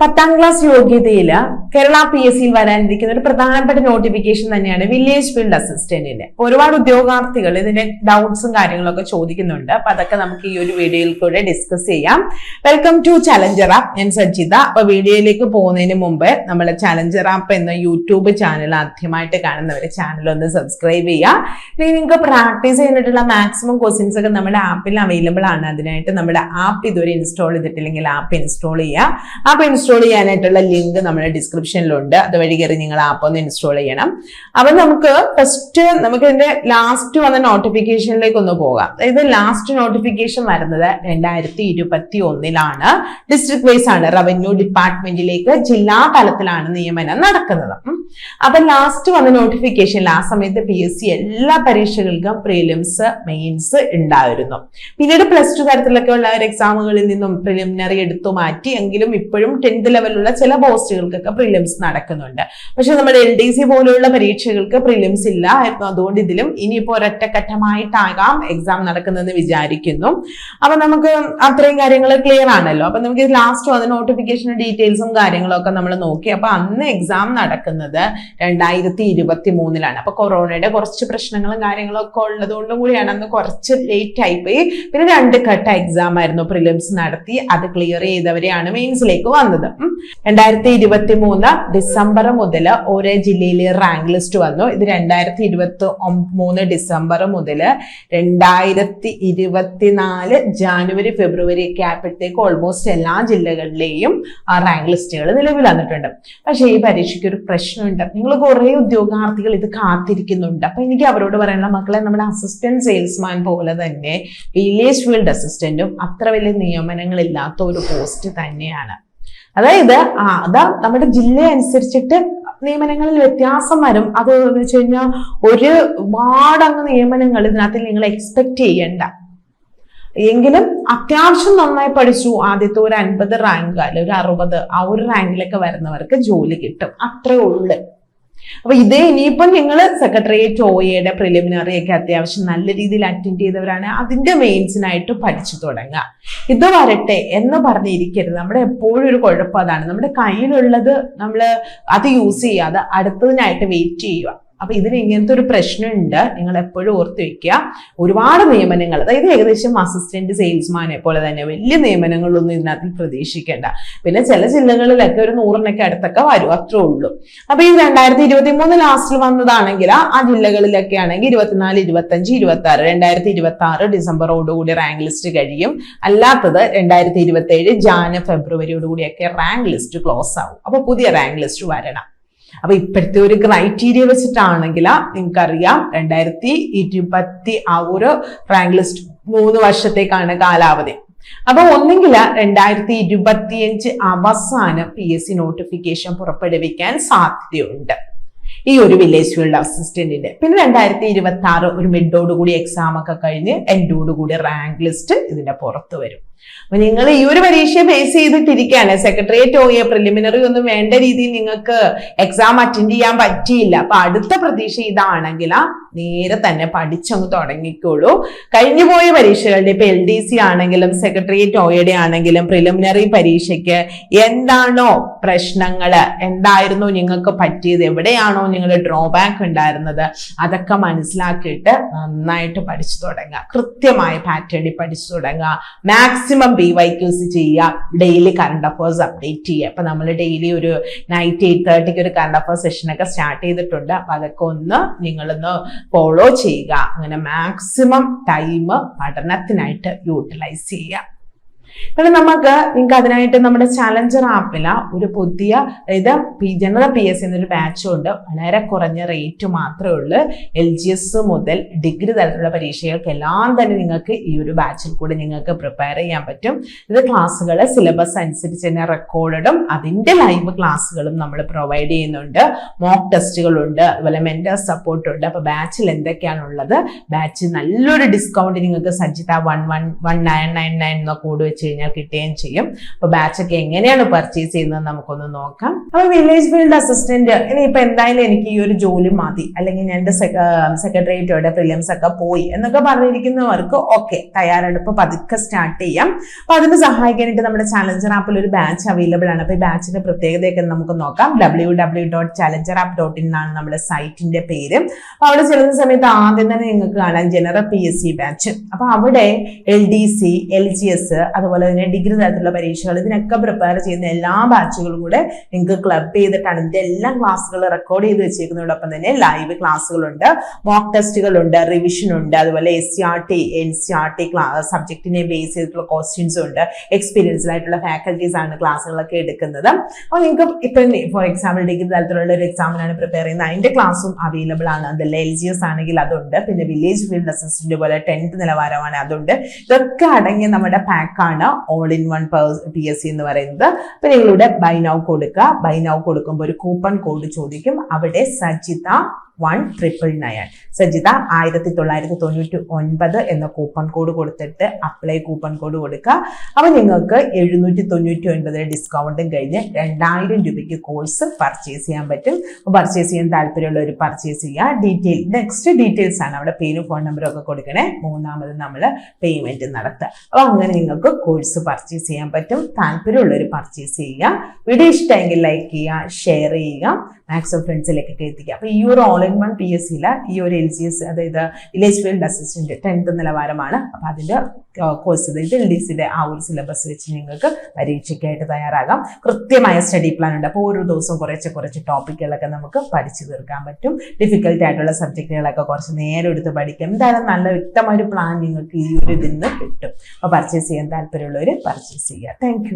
പത്താം ക്ലാസ് യോഗ്യതയിൽ Kerala P S സിയിൽ വരാനിരിക്കുന്ന ഒരു പ്രധാനപ്പെട്ട നോട്ടിഫിക്കേഷൻ തന്നെയാണ് വില്ലേജ് ഫീൽഡ് അസിസ്റ്റന്റിന്റെ ഒരുപാട് ഉദ്യോഗാർത്ഥികൾ ഇതിന്റെ ഡൗട്ട്സും കാര്യങ്ങളൊക്കെ ചോദിക്കുന്നുണ്ട്. അപ്പൊ അതൊക്കെ നമുക്ക് ഈ ഒരു വീഡിയോയിൽ കൂടെ ഡിസ്കസ് ചെയ്യാം. വെൽക്കം ടു ചലഞ്ചർ ആപ്പ് ഞാൻ സജിത. അപ്പൊ വീഡിയോയിലേക്ക് പോകുന്നതിന് മുമ്പ് നമ്മൾ ചലഞ്ചർ ആപ്പ് എന്ന യൂട്യൂബ് ചാനൽ ആദ്യമായിട്ട് കാണുന്നവരെ ചാനൽ ഒന്ന് സബ്സ്ക്രൈബ് ചെയ്യുക. ഇനി നിങ്ങൾക്ക് പ്രാക്ടീസ് ചെയ്തിട്ടുള്ള മാക്സിമം ക്വസ്റ്റ്യൻസ് ഒക്കെ നമ്മുടെ ആപ്പിൽ അവൈലബിൾ ആണ്. അതിനായിട്ട് നമ്മുടെ ആപ്പ് ഇതുവരെ ഇൻസ്റ്റാൾ ചെയ്തിട്ടില്ലെങ്കിൽ ആപ്പ് ഇൻസ്റ്റാൾ ചെയ്യുക. ആപ്പ് ഇൻസ്റ്റാൾ ചെയ്യാനായിട്ടുള്ള ലിങ്ക് നമ്മുടെ ഡിസ്ക്രിപ്ഷനിലുണ്ട് അതുവഴി കയറി നിങ്ങൾ ആപ്പ് ഒന്ന് ഇൻസ്റ്റാൾ ചെയ്യണം. അപ്പൊ നമുക്ക് ഫസ്റ്റ് നമുക്ക് ഇതിന്റെ ലാസ്റ്റ് വന്ന നോട്ടിഫിക്കേഷനിലേക്ക് ഒന്ന് പോകാം. അതായത് ലാസ്റ്റ് നോട്ടിഫിക്കേഷൻ വരുന്നത് രണ്ടായിരത്തി ഇരുപത്തി ഒന്നിലാണ് ഡിസ്ട്രിക്ട് വൈസ് ആണ് റവന്യൂ ഡിപ്പാർട്ട്മെന്റിലേക്ക് ജില്ലാ തലത്തിലാണ് നിയമനം നടക്കുന്നത്. അപ്പൊ ലാസ്റ്റ് വന്ന നോട്ടിഫിക്കേഷൻ ആ സമയത്ത് പി എസ് സി എല്ലാ പരീക്ഷകൾക്കും പ്രിലിംസ് മെയിൻസ് ഉണ്ടായിരുന്നു. പിന്നീട് പ്ലസ് ടു തരത്തിലൊക്കെ ഉള്ള ഒരു എക്സാമുകളിൽ നിന്നും പ്രിലിമിനറി എടുത്തു മാറ്റി എങ്കിലും ഇപ്പോഴും ടെൻത്ത് ലെവലിലുള്ള ചില പോസ്റ്റുകൾക്കൊക്കെ പ്രിലിംസ് നടക്കുന്നുണ്ട്. പക്ഷെ നമ്മുടെ എൽ ഡി സി പോലെയുള്ള പരീക്ഷകൾക്ക് പ്രിലിംസ് ഇല്ലായിരുന്നു അതുകൊണ്ട് ഇതിലും ഇനിയിപ്പോ ഒരൊറ്റഘട്ടമായിട്ടാകാം എക്സാം നടക്കുന്നതെന്ന് വിചാരിക്കുന്നു. അപ്പൊ നമുക്ക് അത്രയും കാര്യങ്ങൾ ക്ലിയർ ആണല്ലോ. അപ്പൊ നമുക്ക് ലാസ്റ്റ് വന്ന നോട്ടിഫിക്കേഷൻ ഡീറ്റെയിൽസും കാര്യങ്ങളൊക്കെ നമ്മൾ നോക്കി. അപ്പൊ അന്ന് എക്സാം നടക്കുന്നത് രണ്ടായിരത്തി ഇരുപത്തി മൂന്നിലാണ് അപ്പൊ കൊറോണയുടെ കുറച്ച് പ്രശ്നങ്ങളും കാര്യങ്ങളും ഒക്കെ ഉള്ളതുകൊണ്ടും കൂടിയാണ് അന്ന് കുറച്ച് ലേറ്റ് ആയിപ്പോയി പിന്നെ രണ്ട് ഘട്ട എക്സാം ആയിരുന്നു പ്രിലിംസ് നടത്തി. അത് ക്ലിയർ ചെയ്തവരെയാണ് മെയിൻസിലേക്ക് വന്നത്. രണ്ടായിരത്തി ഇരുപത്തി മൂന്ന് ഡിസംബർ മുതൽ ഓരോ ജില്ലയിൽ റാങ്ക് ലിസ്റ്റ് വന്നു. ഇത് രണ്ടായിരത്തി ഇരുപത്തി മൂന്ന് ഡിസംബർ മുതൽ രണ്ടായിരത്തി ഇരുപത്തിനാല് ജാനുവരി ഫെബ്രുവരി ഒക്കെ ആയപ്പോഴത്തേക്ക് ഓൾമോസ്റ്റ് എല്ലാ ജില്ലകളിലെയും റാങ്ക് ലിസ്റ്റുകൾ നിലവിൽ വന്നിട്ടുണ്ട്. പക്ഷേ ഈ പരീക്ഷയ്ക്ക് ഒരു പ്രശ്നമുണ്ട് നിങ്ങൾ കുറേ ഉദ്യോഗാർത്ഥികൾ ഇത് കാത്തിരിക്കുന്നുണ്ട്. അപ്പൊ എനിക്ക് അവരോട് പറയാനുള്ള മക്കളെ നമ്മുടെ അസിസ്റ്റന്റ് സെയിൽസ്മാൻ പോലെ തന്നെ വില്ലേജ് ഫീൽഡ് അസിസ്റ്റന്റും അത്ര വലിയ നിയമനങ്ങളില്ലാത്ത ഒരു പോസ്റ്റ് തന്നെയാണ്. അതായത് അതാ നമ്മുടെ ജില്ല അനുസരിച്ചിട്ട് നിയമനങ്ങളിൽ വ്യത്യാസം വരും. അത് വെച്ച് കഴിഞ്ഞാൽ ഒരുപാട് ഒരുപാടങ്ങ് നിയമനങ്ങൾ ഇതിനകത്ത് നിങ്ങൾ എക്സ്പെക്ട് ചെയ്യണ്ട. എങ്കിലും അത്യാവശ്യം നന്നായി പഠിച്ചു. ആദ്യത്തെ ഒരു അൻപത് റാങ്ക് അല്ലെ ഒരു അറുപത് ആ ഒരു റാങ്കിലൊക്കെ വരുന്നവർക്ക് ജോലി കിട്ടും. അത്രേ ഉള്ളു. അപ്പൊ ഇതേ ഇനിയിപ്പം നിങ്ങൾ സെക്രട്ടേറിയറ്റ് എയുടെ പ്രിലിമിനറി ഒക്കെ അത്യാവശ്യം നല്ല രീതിയിൽ അറ്റൻഡ് ചെയ്തവരാണ്. അതിന്റെ മെയിൻസിനായിട്ട് പഠിച്ചു തുടങ്ങുക ഇത് വരട്ടെ എന്ന് പറഞ്ഞിരിക്കരുത്. നമ്മുടെ എപ്പോഴും ഒരു കുഴപ്പം അതാണ്. നമ്മുടെ കയ്യിലുള്ളത് നമ്മൾ അത് യൂസ് ചെയ്യാതെ അടുത്തതിനായിട്ട് വെയിറ്റ് ചെയ്യുക. അപ്പൊ ഇതിന് ഇങ്ങനത്തെ ഒരു പ്രശ്നമുണ്ട്. നിങ്ങൾ എപ്പോഴും ഓർത്ത് വെക്കുക. ഒരുപാട് നിയമനങ്ങൾ അതായത് ഏകദേശം അസിസ്റ്റന്റ് സെയിൽസ്മാനെ പോലെ തന്നെ വലിയ നിയമനങ്ങളൊന്നും ഇതിനകത്ത് പ്രതീക്ഷിക്കേണ്ട. പിന്നെ ചില ജില്ലകളിലൊക്കെ ഒരു നൂറിനൊക്കെ അടുത്തൊക്കെ വരും അത്രേ ഉള്ളൂ. അപ്പൊ ഈ രണ്ടായിരത്തി ഇരുപത്തി മൂന്ന് ലാസ്റ്റിൽ വന്നതാണെങ്കിൽ ആ ജില്ലകളിലൊക്കെ ആണെങ്കിൽ ഇരുപത്തിനാല് ഇരുപത്തഞ്ച് ഇരുപത്തി ആറ് രണ്ടായിരത്തി ഇരുപത്തി ആറ് ഡിസംബറോടുകൂടി റാങ്ക് ലിസ്റ്റ് കഴിയും. അല്ലാത്തത് രണ്ടായിരത്തി ഇരുപത്തി ഏഴ് ജാന ഫെബ്രുവരിയോടുകൂടിയൊക്കെ റാങ്ക് ലിസ്റ്റ് ക്ലോസ് ആവും. അപ്പൊ പുതിയ റാങ്ക് ലിസ്റ്റ് വരണം. അപ്പൊ ഇപ്പോഴത്തെ ഒരു ക്രൈറ്റീരിയ വെച്ചിട്ടാണെങ്കിൽ നിങ്ങൾക്കറിയാം രണ്ടായിരത്തി ഇരുപത്തി ആ ഒരു റാങ്ക് ലിസ്റ്റ് മൂന്ന് വർഷത്തേക്കാണ് കാലാവധി. അപ്പൊ ഒന്നെങ്കിൽ രണ്ടായിരത്തി ഇരുപത്തിയഞ്ച് അവസാനം പി എസ് സി നോട്ടിഫിക്കേഷൻ പുറപ്പെടുവിക്കാൻ സാധ്യതയുണ്ട്. ഈ ഒരു വില്ലേജ് ഫീൽഡ് അസിസ്റ്റന്റിന്റെ പിന്നെ രണ്ടായിരത്തി ഇരുപത്തി ആറ് ഒരു മിഡോടുകൂടി എക്സാം ഒക്കെ കഴിഞ്ഞ് എൻഡോടുകൂടി റാങ്ക് ലിസ്റ്റ് ഇതിന്റെ പുറത്ത് വരും. അപ്പൊ നിങ്ങൾ ഈ ഒരു പരീക്ഷയെ ബേസ് ചെയ്തിട്ടിരിക്കുകയാണ്. സെക്രട്ടേറിയറ്റ് ഓയ പ്രിലിമിനറി ഒന്നും വേണ്ട രീതിയിൽ നിങ്ങൾക്ക് എക്സാം അറ്റൻഡ് ചെയ്യാൻ പറ്റിയില്ല. അപ്പൊ അടുത്ത പ്രതീക്ഷ ഇതാണെങ്കിൽ നേരെ തന്നെ പഠിച്ചങ്ങ് തുടങ്ങിക്കോളൂ. കഴിഞ്ഞു പോയ പരീക്ഷകളുടെ ഇപ്പൊ എൽ ഡി സി ആണെങ്കിലും സെക്രട്ടേറിയറ്റ് ഓയുടെ ആണെങ്കിലും പ്രിലിമിനറി പരീക്ഷയ്ക്ക് എന്താണോ പ്രശ്നങ്ങൾ എന്തായിരുന്നു നിങ്ങൾക്ക് പറ്റിയത് എവിടെയാണോ നിങ്ങളുടെ ഡ്രോബാക്ക് ഉണ്ടായിരുന്നത് അതൊക്കെ മനസ്സിലാക്കിയിട്ട് നന്നായിട്ട് പഠിച്ചു തുടങ്ങുക. കൃത്യമായ പാറ്റേണിൽ പഠിച്ചു തുടങ്ങുക. മാക്സിമം ബി വൈ ക്യൂസ് ചെയ്യുക ഡെയിലി കറണ്ട് അഫേഴ്സ് അപ്ഡേറ്റ് ചെയ്യുക. അപ്പൊ നമ്മൾ ഡെയിലി ഒരു നൈറ്റ് എയ്റ്റ് തേർട്ടിക്ക് ഒരു കറണ്ട് അഫേഴ്സ് സെഷനൊക്കെ സ്റ്റാർട്ട് ചെയ്തിട്ടുണ്ട്. അപ്പൊ അതൊക്കെ ഒന്ന് നിങ്ങളൊന്ന് ഫോളോ ചെയ്യുക. അങ്ങനെ മാക്സിമം ടൈം പഠനത്തിനായിട്ട് യൂട്ടിലൈസ് ചെയ്യുക. പിന്നെ നമുക്ക് നിങ്ങൾക്ക് അതിനായിട്ട് നമ്മുടെ ചലഞ്ചർ ആപ്പില ഒരു പുതിയ അതായത് ജനറൽ പി എസ് എന്നൊരു ബാച്ചും ഉണ്ട്. വളരെ കുറഞ്ഞ റേറ്റ് മാത്രമേ ഉള്ളൂ. എൽ ജി എസ് മുതൽ ഡിഗ്രി തലത്തിലുള്ള പരീക്ഷകൾക്ക് എല്ലാം തന്നെ നിങ്ങൾക്ക് ഈ ഒരു ബാച്ചിൽ കൂടി നിങ്ങൾക്ക് പ്രിപ്പയർ ചെയ്യാൻ പറ്റും. ഇത് ക്ലാസ്സുകൾ സിലബസ് അനുസരിച്ച് തന്നെ റെക്കോർഡും അതിന്റെ ലൈവ് ക്ലാസ്സുകളും നമ്മൾ പ്രൊവൈഡ് ചെയ്യുന്നുണ്ട്. മോക്ക് ടെസ്റ്റുകളുണ്ട് അതുപോലെ മെന്റർ സപ്പോർട്ട് ഉണ്ട്. അപ്പോൾ ബാച്ചിൽ എന്തൊക്കെയാണുള്ളത് ബാച്ച് നല്ലൊരു ഡിസ്കൗണ്ട് നിങ്ങൾക്ക് Sajjitha one one one nine nine nine എന്ന കോഡ് വെച്ച് വെച്ച് കഴിഞ്ഞാൽ കിട്ടുകയും ചെയ്യും. ബാച്ച് ഒക്കെ എങ്ങനെയാണ് പർച്ചേസ് ചെയ്യുന്നത് നമുക്കൊന്ന് നോക്കാം. അപ്പൊ വില്ലേജ് ഫീൽഡ് അസിസ്റ്റന്റ് ഇനിയിപ്പോ എന്തായാലും എനിക്ക് ഈ ഒരു ജോലി മതി. അല്ലെങ്കിൽ ഞാൻ എന്റെ സെക്രട്ടേറിയറ്റോടെ പ്രിലിംസ് ഒക്കെ പോയി എന്നൊക്കെ പറഞ്ഞിരിക്കുന്നവർക്ക് ഓക്കെ തയ്യാറെടുപ്പ് പതുക്കെ സ്റ്റാർട്ട് ചെയ്യാം. അപ്പൊ അതിന് സഹായിക്കാനായിട്ട് നമ്മുടെ ചലഞ്ചർ ആപ്പിൽ ഒരു ബാച്ച് അവൈലബിൾ ആണ്. അപ്പൊ ഈ ബാച്ചിന്റെ പ്രത്യേകതയൊക്കെ നമുക്ക് നോക്കാം. W W dot challenger app dot in എന്നാണ് നമ്മുടെ സൈറ്റിന്റെ പേര്. അപ്പൊ അവിടെ ചെല്ലുന്ന സമയത്ത് ആദ്യം തന്നെ നിങ്ങൾക്ക് കാണാം general P S C batch അപ്പൊ അവിടെ L D C L G S അതുപോലെ തന്നെ ഡിഗ്രി തരത്തിലുള്ള പരീക്ഷകൾ ഇതിനൊക്കെ പ്രിപ്പയർ ചെയ്യുന്ന എല്ലാ ബാച്ചുകളും കൂടെ നിങ്ങൾക്ക് ക്ലബ് ചെയ്തിട്ടാണ്. ഇതിന്റെ എല്ലാ ക്ലാസ്സുകൾ റെക്കോർഡ് ചെയ്ത് വെച്ചേക്കുന്നതോടൊപ്പം തന്നെ ലൈവ് ക്ലാസ്സുകളുണ്ട് മോക്ക് ടെസ്റ്റുകളുണ്ട് റിവിഷൻ ഉണ്ട് അതുപോലെ S C R T N C R T സബ്ജക്റ്റിനെ base ചെയ്തിട്ടുള്ള ക്വസ്റ്റ്യൻസും ഉണ്ട് എക്സ്പീരിയൻസ്ഡ് ആയിട്ടുള്ള ഫാക്കൽറ്റീസ് ആണ് ക്ലാസ്സുകളൊക്കെ എടുക്കുന്നത്. അപ്പോൾ നിങ്ങൾക്ക് ഇപ്പം ഫോർ എക്സാമ്പിൾ ഡിഗ്രി തലത്തിലുള്ള ഒരു എക്സാമിനാണ് പ്രിപ്പയർ ചെയ്യുന്നത്. അതിന്റെ ക്ലാസ്സും അവൈലബിൾ ആണ്. അതിൽ എൽ ജി എസ് ആണെങ്കിൽ അതുണ്ട്. പിന്നെ വില്ലേജ് ഫീൽഡ് അസിസ്റ്റന്റ് പോലെ ടെൻത്ത് നിലവാരമാണ് അതുണ്ട്. ഇതൊക്കെ അടങ്ങിയ നമ്മുടെ പാക്കാണ് all in one P S C എന്ന് പറയുന്നത്. അപ്പൊ നിങ്ങളിവിടെ ബൈ നൗ കൊടുക്കുക. ബൈ നൗ കൊടുക്കുമ്പോൾ ഒരു കൂപ്പൺ കോഡ് ചോദിക്കും. അവിടെ Sajitha one triple nine Sajitha ആയിരത്തി തൊള്ളായിരത്തി തൊണ്ണൂറ്റി ഒൻപത് എന്ന കൂപ്പൺ കോഡ് കൊടുത്തിട്ട് അപ്ലൈ കൂപ്പൺ കോഡ് കൊടുക്കുക. അപ്പോൾ നിങ്ങൾക്ക് എഴുന്നൂറ്റി തൊണ്ണൂറ്റി ഒൻപത് ഡിസ്കൗണ്ടും കഴിഞ്ഞ് രണ്ടായിരം രൂപയ്ക്ക് കോഴ്സ് പർച്ചേസ് ചെയ്യാൻ പറ്റും. പർച്ചേസ് ചെയ്യാൻ താല്പര്യമുള്ളവർ പർച്ചേസ് ചെയ്യുക. ഡീറ്റെയിൽ നെക്സ്റ്റ് ഡീറ്റെയിൽസ് ആണ്. അവിടെ പേരും ഫോൺ നമ്പറും ഒക്കെ കൊടുക്കണേ. മൂന്നാമത് നമ്മൾ പേയ്മെന്റ് നടത്തുക. അപ്പോൾ അങ്ങനെ നിങ്ങൾക്ക് കോഴ്സ് പർച്ചേസ് ചെയ്യാൻ പറ്റും. താല്പര്യമുള്ളവർ പർച്ചേസ് ചെയ്യുക. വീഡിയോ ഇഷ്ടമെങ്കിൽ ലൈക്ക് ചെയ്യുക ഷെയർ ചെയ്യുക. മാക്സിമം ഫ്രണ്ട്സിലേക്കൊക്കെ എത്തിക്കുക. അപ്പോൾ ഈ ഒരു all in one P S സിയിലെ ഈ ഒരു എൽ ജി എസ് അതായത് വില്ലേജ് ഫീൽഡ് അസിസ്റ്റന്റ് ടെൻത്ത് നിലവാരമാണ്. അപ്പൊ അതിന്റെ കോഴ്സ് അതായത് എൽ ഡി സിയുടെ ആ ഒരു സിലബസ് വെച്ച് നിങ്ങൾക്ക് പരീക്ഷയ്ക്കായിട്ട് തയ്യാറാകാം. കൃത്യമായ സ്റ്റഡി പ്ലാൻ ഉണ്ട്. അപ്പോൾ ഓരോ ദിവസവും കുറച്ച് കുറച്ച് ടോപ്പിക്കുകളൊക്കെ നമുക്ക് പഠിച്ചു തീർക്കാൻ പറ്റും. ഡിഫിക്കൽട്ട് ആയിട്ടുള്ള സബ്ജക്റ്റുകളൊക്കെ കുറച്ച് നേരം എടുത്ത് പഠിക്കാം. എന്തായാലും നല്ല വ്യക്തമായ ഒരു പ്ലാൻ നിങ്ങൾക്ക് ഈ ഒരു ഇതിൽ നിന്ന് കിട്ടും. അപ്പോൾ പർച്ചേസ് ചെയ്യാൻ താല്പര്യമുള്ളവർ പർച്ചേസ് ചെയ്യുക. താങ്ക്